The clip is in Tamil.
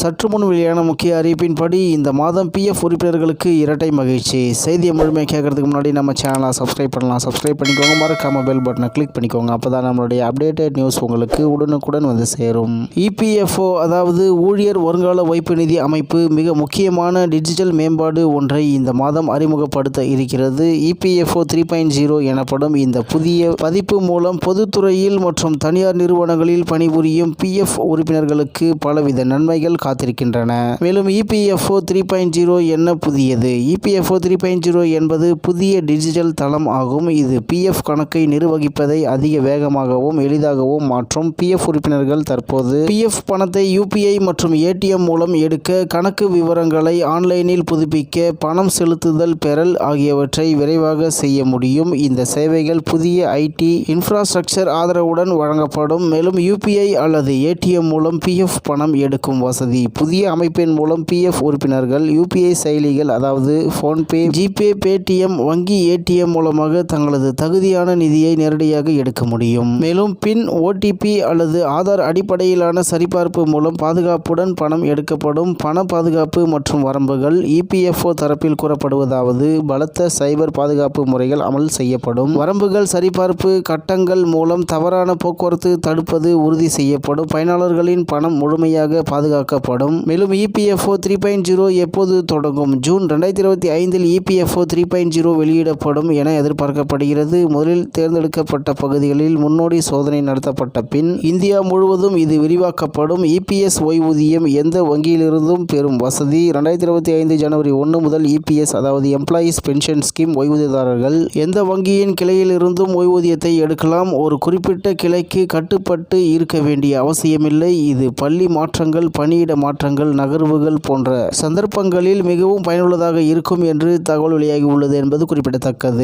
சற்று முன் வெளியான முக்கிய அறிவிப்பின்படி இந்த மாதம் பிஎஃப் உறுப்பினர்களுக்கு இரட்டை மகிழ்ச்சி. செய்தியை முழுமையாக கேட்கறதுக்கு முன்னாடி நம்ம சேனலை சப்ஸ்கிரைப் பண்ணலாம். சப்ஸ்கிரைப் பண்ணிக்கோங்க. மறக்காம பெல் பட்டனை கிளிக் பண்ணிக்கோங்க. அப்போ தான் நம்மளுடைய அப்டேட்டட் நியூஸ் உங்களுக்கு உடனுக்குடன் வந்து சேரும். இபிஎஃப்ஓ அதாவது ஊழியர் வருங்கால வைப்பு நிதி அமைப்பு மிக முக்கியமான டிஜிட்டல் மேம்பாடு ஒன்றை இந்த மாதம் அறிமுகப்படுத்த இருக்கிறது. இபிஎஃப்ஓ த்ரீ பாயிண்ட் ஜீரோ எனப்படும் இந்த புதிய பதிப்பு மூலம் பொதுத்துறையில் மற்றும் தனியார் நிறுவனங்களில் பணிபுரியும் பிஎஃப் உறுப்பினர்களுக்கு பலவித நன்மைகள் காத்திருக்கின்றன. மேலும் இபிஎஃப்ஓ த்ரீ பாயிண்ட் ஜீரோ என்ன புதியது? இபிஎஃப்ஓ த்ரீ பாயிண்ட் ஜீரோ என்பது புதிய டிஜிட்டல் தளம் ஆகும். இது பிஎஃப் கணக்கை நிர்வகிப்பதை அதிக வேகமாகவும் எளிதாகவும் மாற்றும். பிஎஃப் உறுப்பினர்கள் தற்போது பிஎஃப் பணத்தை யூபிஐ மற்றும் ஏடிஎம் மூலம் எடுக்க கணக்கு விவரங்களை ஆன்லைனில் புதுப்பிக்க பணம் செலுத்துதல் பெறல் ஆகியவற்றை விரைவாக செய்ய முடியும். இந்த சேவைகள் புதிய ஐடி இன்ஃப்ராஸ்ட்ரக்சர் ஆதரவுடன் வழங்கப்படும். மேலும் யூபிஐ அல்லது ஏடிஎம் மூலம் பிஎஃப் பணம் எடுக்கும் வசதி புதிய அமைப்பின் மூலம் பிஎஃப் உறுப்பினர்கள் யூபிஐ செயலிகள் அதாவது ஃபோன்பே ஜிபே பேடிஎம் வங்கி ஏடிஎம் மூலமாக தங்களது தகுதியான நிதியை நேரடியாக எடுக்க முடியும். மேலும் பின் ஓடிபி அல்லது ஆதார் அடிப்படையிலான சரிபார்ப்பு மூலம் பாதுகாப்புடன் பணம் எடுக்கப்படும் பண பாதுகாப்பு மற்றும் வரம்புகள் இபிஎஃப்ஓ தரப்பில் கூறப்படுவதாவது பலத்த சைபர் பாதுகாப்பு முறைகள் அமல் செய்யப்படும். வரம்புகள் சரிபார்ப்பு கட்டங்கள் மூலம் தவறான போக்குவரத்து தடுப்பது உறுதி செய்யப்படும். பயனாளர்களின் பணம் முழுமையாக பாதுகாக்கப்படும். மேலும் இபிஎஃப்ஓ த்ரீ பாயிண்ட் ஜீரோ எப்போது தொடங்கும்? ஜூன் ரெண்டாயிரத்தி இருபத்தி ஐந்தில் இபிஎஃப்ஓ த்ரீ பாயிண்ட் ஜீரோ வெளியிடப்படும் என எதிர்பார்க்கப்படுகிறது. முதலில் தேர்ந்தெடுக்கப்பட்ட பகுதிகளில் முன்னோடி சோதனை நடத்தப்பட்ட பின் இந்தியா முழுவதும் இது விரிவாக்கப்படும். இபிஎஸ் ஓய்வூதியம் எந்த வங்கியிலிருந்தும் பெறும் வசதி? ரெண்டாயிரத்தி இருபத்தி ஐந்து ஜனவரி ஒன்று முதல் இபிஎஸ் அதாவது எம்ப்ளாயீஸ் பென்ஷன் ஸ்கீம் ஓய்வூதியதாரர்கள் எந்த வங்கியின் கிளையிலிருந்தும் ஓய்வூதியத்தை எடுக்கலாம்? ஒரு குறிப்பிட்ட கிளைக்கு கட்டுப்பட்டு இருக்க வேண்டிய அவசியமில்லை. இது பள்ளி மாற்றங்கள் பணியிட மாற்றங்கள் நகர்வுகள் போன்ற சந்தர்ப்பங்களில் மிகவும் பயனுள்ளதாக இருக்கும் என்று தகவல் வெளியாகி உள்ளது என்பது குறிப்பிடத்தக்கது.